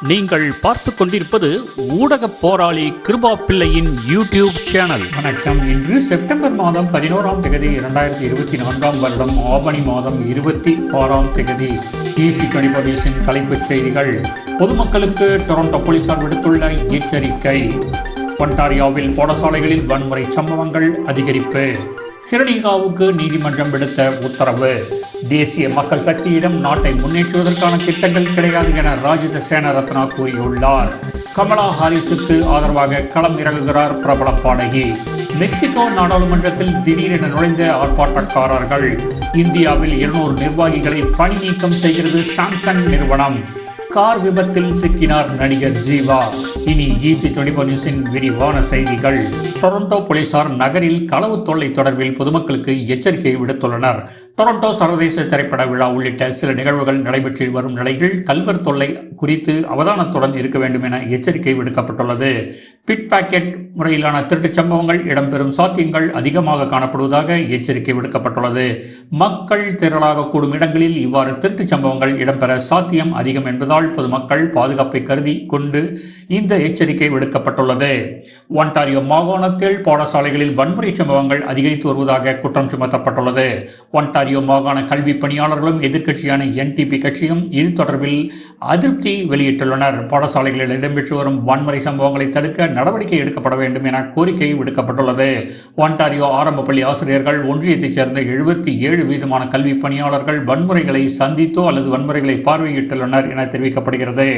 நீங்கள் பார்த்து கொண்டிருப்பது ஊடக போராளி கிருபா பிள்ளையின் யூடியூப் சேனல். வணக்கம். இன்று செப்டம்பர் மாதம் பதினோராம் தேதி இரண்டாயிரத்தி இருபத்தி நான்காம் வருடம் ஆவணி மாதம் இருபத்தி ஆறாம் தேதி. டிசி கணிபதேசின் தலைப்புச் செய்திகள். பொதுமக்களுக்கு டொரண்டோ போலீசார் விடுத்துள்ள எச்சரிக்கை. ஒன்டாரியாவில் பாடசாலைகளில் வன்முறை சம்பவங்கள் அதிகரிப்பு. ஹிரணிகாவுக்கு நீதிமன்றம் விடுத்த உத்தரவு. தேசிய மக்கள் சக்தியிடம் நாட்டை முன்னேற்றுவதற்கான திட்டங்கள் கிடையாது என ராஜித சேனரத்னா கூறியுள்ளார். கமலா ஹாரிஸுக்கு ஆதரவாக களம் இறங்குகிறார் பிரபல பாடகி. மெக்சிகோ நாடாளுமன்றத்தில் திடீரென நுழைந்த ஆர்ப்பாட்டக்காரர்கள். இந்தியாவில் இருநூறு நிர்வாகிகளை பணி நீக்கம் செய்கிறது சாம்சங் நிறுவனம். கார் விபத்தில் சிக்கினார் நடிகர் ஜீவா. இனி ஈசி டுவெண்டி நியூஸின் விரிவான செய்திகள். டொரண்டோ போலீசார் நகரில் களவு தொல்லை தொடர்பில் பொதுமக்களுக்கு எச்சரிக்கை விடுத்துள்ளனர். டொரண்டோ சர்வதேச திரைப்பட விழா உள்ளிட்ட சில நிகழ்வுகள் நடைபெற்று வரும் நிலையில் கல்வர் தொல்லை குறித்து அவதானத்துடன் இருக்க வேண்டும் என எச்சரிக்கை விடுக்கப்பட்டுள்ளது. பிட் பாக்கெட் முறையிலான திருட்டுச் சம்பவங்கள் இடம்பெறும் சாத்தியங்கள் அதிகமாக காணப்படுவதாக எச்சரிக்கை விடுக்கப்பட்டுள்ளது. மக்கள் திரளாக கூடும் இடங்களில் இவ்வாறு திருட்டுச் சம்பவங்கள் இடம்பெற சாத்தியம் அதிகம் என்பதால் பொதுமக்கள் பாதுகாப்பை கருதி கொண்டு இந்த எச்சரிக்கை விடுக்கப்பட்டுள்ளது. ஒன்டாரியோ மாகாணத்தில் பாடசாலைகளில் வன்முறை சம்பவங்கள் அதிகரித்து வருவதாக குற்றம் சுமத்தப்பட்டுள்ளது. ஒன்டாரியோ மாகாண கல்வி பணியாளர்களும் எதிர்க்கட்சியான என்டிபி கட்சியும் இது தொடர்பில் அதிருப்தி வெளியிட்டுள்ளனர். பாடசாலைகளில் இடம்பெற்று வரும் வன்முறை சம்பவங்களை தடுக்க நடவடிக்கை எடுக்கப்பட வேண்டும் என கோரிக்கை விடுக்கப்பட்டுள்ளது. ஒன்டாரியோ ஆரம்ப பள்ளி ஆசிரியர்கள் ஒன்றியத்தைச் சேர்ந்த எழுபத்தி ஏழு வீதமான கல்வி பணியாளர்கள் வன்முறைகளை சந்தித்தோ அல்லது வன்முறைகளை பார்வையிட்டுள்ளனர் என தெரிவிக்கப்படுகிறது.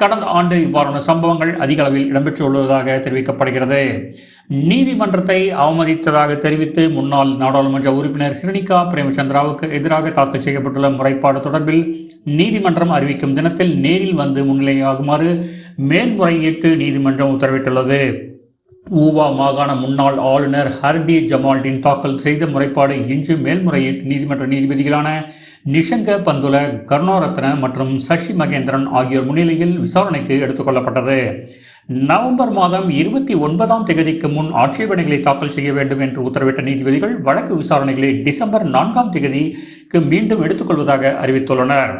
கடந்த ஆண்டு இவ்வாறான சம்பவங்கள் அதிக அளவில் இடம்பெற்றுள்ளதாக தெரிவிக்கப்படுகிறது. நீதிமன்றத்தை அவமதித்ததாக தெரிவித்து முன்னாள் நாடாளுமன்ற உறுப்பினர் ஹிரணிகா பிரேமச்சந்திராவுக்கு எதிராக தாக்கல் செய்யப்பட்டுள்ள முறைப்பாடு தொடர்பில் நீதிமன்றம் அறிவிக்கும் தினத்தில் நேரில் வந்து முன்னிலையாகுமாறு மேல்முறையீட்டு நீதிமன்றம் உத்தரவிட்டுள்ளது. ஊவா மாகாண முன்னாள் ஆளுநர் ஹர்டி ஜமால்டின் தாக்கல் செய்த முறைப்பாடு இன்று மேல்முறையீட்டு நீதிமன்ற நீதிபதிகளான நிஷங்க பந்துல கருணாரத்ன மற்றும் சசி மகேந்திரன் ஆகியோர் முன்னிலையில் விசாரணைக்கு எடுத்துக்கொள்ளப்பட்டது நவம்பர் மாதம் இருபத்தி ஒன்பதாம் தேதிக்கு முன் ஆட்சேபனைகளை தாக்கல் செய்ய வேண்டும் என்று உத்தரவிட்ட நீதிபதிகள் வழக்கு விசாரணைகளை டிசம்பர் நான்காம் தேதிக்கு மீண்டும் எடுத்துக்கொள்வதாக அறிவித்துள்ளனர்.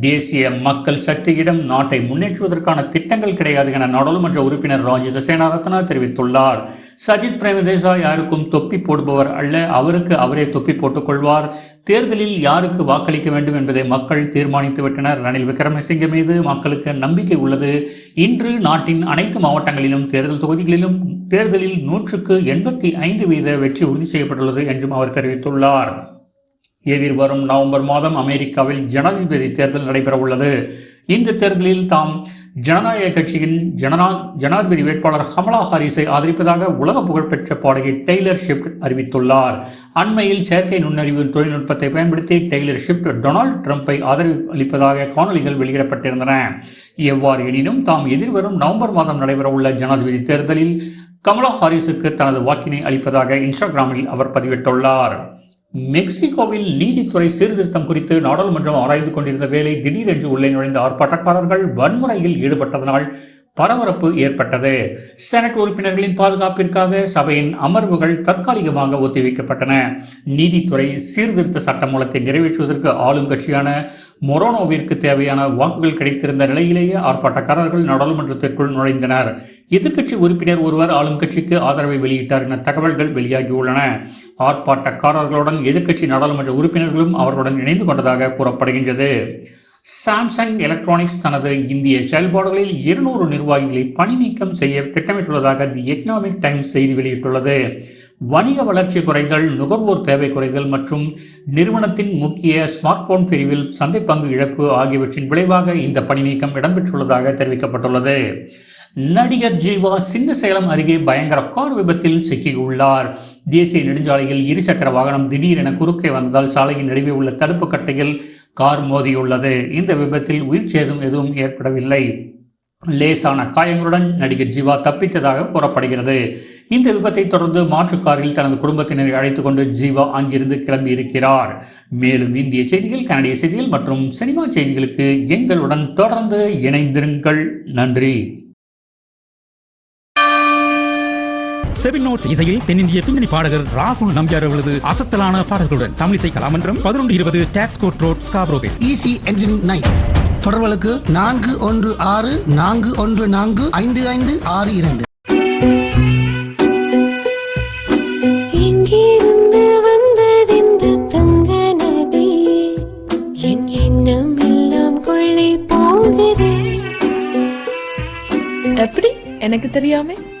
தேசிய மக்கள் சக்தியிடம் நாட்டை முன்னேற்றுவதற்கான திட்டங்கள் கிடையாது என நாடாளுமன்ற உறுப்பினர் ராஜித சேனாரத்னா தெரிவித்துள்ளார். சஜித் பிரேமதேசா யாருக்கும் தொப்பி போடுபவர் அல்ல அவருக்கு அவரே தொப்பி போட்டுக்கொள்வார் தேர்தலில் யாருக்கு வாக்களிக்க வேண்டும் என்பதை மக்கள் தீர்மானித்து விட்டனர். ரணில் விக்ரமசிங்க மீது மக்களுக்கு நம்பிக்கை உள்ளது. இன்று நாட்டின் அனைத்து மாவட்டங்களிலும் தேர்தல் தொகுதிகளிலும் தேர்தலில் நூற்றுக்கு எண்பத்தி ஐந்து வீத வெற்றி உறுதி செய்யப்பட்டுள்ளது என்றும் அவர் தெரிவித்துள்ளார். எதிர்வரும் நவம்பர் மாதம் அமெரிக்காவில் ஜனாதிபதி தேர்தல் நடைபெறவுள்ளது. இந்த தேர்தலில் தாம் ஜனநாயக கட்சியின் ஜனநா ஜனாதிபதி வேட்பாளர் கமலா ஹாரிஸை ஆதரிப்பதாக உலக புகழ்பெற்ற பாடகி டெய்லர் ஷிப்ட் அறிவித்துள்ளார். அண்மையில் செயற்கை நுண்ணறிவு தொழில்நுட்பத்தை பயன்படுத்தி டெய்லர் ஷிப்ட் டொனால்டு ட்ரம்ப்பை ஆதரவு அளிப்பதாக காணொலிகள் வெளியிடப்பட்டிருந்தன. எவ்வாறு எனினும் தாம் எதிர்வரும் நவம்பர் மாதம் நடைபெறவுள்ள ஜனாதிபதி தேர்தலில் கமலா ஹாரிஸுக்கு தனது வாக்கினை அளிப்பதாக இன்ஸ்டாகிராமில் அவர் பதிவிட்டுள்ளார். மெக்சிகோவில் நீதித்துறை சீர்திருத்தம் குறித்து நாடாளுமன்றம் ஆராய்ந்து கொண்டிருந்த வேலை திடீரென்று உள்ளே நுழைந்த ஆர்ப்பாட்டக்காரர்கள் வன்முறையில் ஈடுபட்டதனால் பரபரப்பு ஏற்பட்டது. செனட் உறுப்பினர்களின் பாதுகாப்பிற்காக சபையின் அமர்வுகள் தற்காலிகமாக ஒத்திவைக்கப்பட்டன. நீதித்துறை சீர்திருத்த சட்டமூலத்தை நிறைவேற்றுவதற்கு ஆளும் கட்சியான மொரோனோவிற்கு தேவையான வாக்குகள் கிடைத்திருந்த நிலையிலேயே ஆர்ப்பாட்டக்காரர்கள் நாடாளுமன்றத்திற்குள் நுழைந்தனர். எதிர்க்கட்சி உறுப்பினர் ஒருவர் ஆளும் கட்சிக்கு ஆதரவை வெளியிட்டார் என தகவல்கள் வெளியாகியுள்ளன. ஆர்ப்பாட்டக்காரர்களுடன் எதிர்க்கட்சி நாடாளுமன்ற உறுப்பினர்களும் அவர்களுடன் இணைந்து கொண்டதாக கூறப்படுகின்றது. சாம்சங் எலக்ட்ரானிக்ஸ் தனது இந்திய செயல்பாடுகளில் இருநூறு நிர்வாகிகளை பணி நீக்கம் செய்ய திட்டமிட்டுள்ளதாக தி எக்கனாமிக் டைம்ஸ் செய்தி வெளியிட்டுள்ளது. வணிக வளர்ச்சி குறைகள் நுகர்வோர் தேவை குறைகள் மற்றும் நிறுவனத்தின் முக்கிய ஸ்மார்ட் போன் பிரிவில் சந்தை பங்கு இழப்பு ஆகியவற்றின் விளைவாக இந்த பணி நீக்கம் இடம்பெற்றுள்ளதாக தெரிவிக்கப்பட்டுள்ளது. நடிகர் ஜீவா சின்ன சேலம் அருகே பயங்கர கார் விபத்தில் சிக்கியுள்ளார். தேசிய நெடுஞ்சாலையில் இருசக்கர வாகனம் திடீரென குறுக்கே வந்ததால் சாலையின் நடுவே உள்ள தடுப்பு கட்டையில் கார் மோதியுள்ளது. இந்த விபத்தில் உயிர் சேதம் எதுவும் ஏற்படவில்லை. லேசான காயங்களுடன் நடிகர் ஜீவா தப்பித்ததாக கூறப்படுகிறது. இந்த விபத்தை தொடர்ந்து மாற்றுக் காரில் தனது குடும்பத்தினரை அழைத்துக் கொண்டு ஜீவா அங்கிருந்து கிளம்பியிருக்கிறார். மேலும் இந்திய செய்திகள் கனடிய செய்திகள் மற்றும் சினிமா செய்திகளுக்கு எங்களுடன் தொடர்ந்து இணைந்திருங்கள். நன்றி. செவில் நோட்ஸ் இசையில் தென்னிந்திய பின்னணி பாடகர் ராகுல் நம்பியார் அவர்களது அசத்தலான பாடல்களுடன் தமிழிசை கலாமன்றம் பதினொன்று இருபது டாக்ஸ் கோட் ரோட் ஸ்காப்ரோவில் Easy Engine 9. தொடர்புகளுக்கு நான்கு ஒன்று ஆறு நான்கு ஒன்று நான்கு ஐந்து ஐந்து ஆறு இரண்டு. எப்படி? எனக்கு தெரியாம.